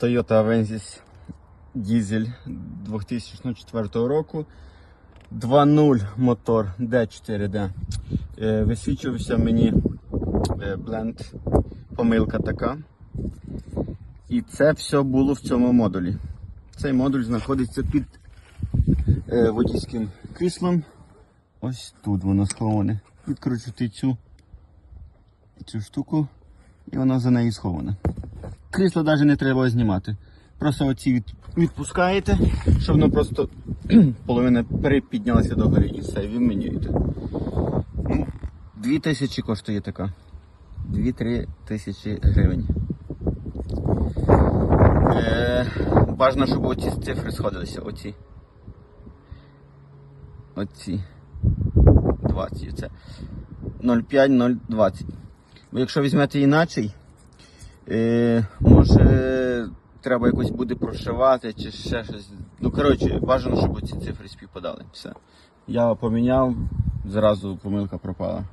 Toyota Avensis Diesel 2004 року. 2.0 мотор D4D. Е, Висвічувався мені е, бленд, помилка така. І це все було в цьому модулі. Цей модуль знаходиться під е, водійським кріслом. Ось тут воно сховане. Відкручуйте цю, цю штуку, і воно за нею сховане. Крісло навіть не треба знімати. Просто оці від, відпускаєте, щоб воно просто половина перепіднялася до гори і все, і вимінюєте. Ну, Дві тисячі коштує така. Дві-три тисячі гривень. Е, щоб оці цифри сходилися. Оці. Оці. 20. Це 0,5-0,20. Бо якщо візьмете іначе, е, може треба якось буде прошивати чи ще щось. Ну, коротше, бажано, щоб ці цифри співпадали. Все. Я поміняв, зразу помилка пропала.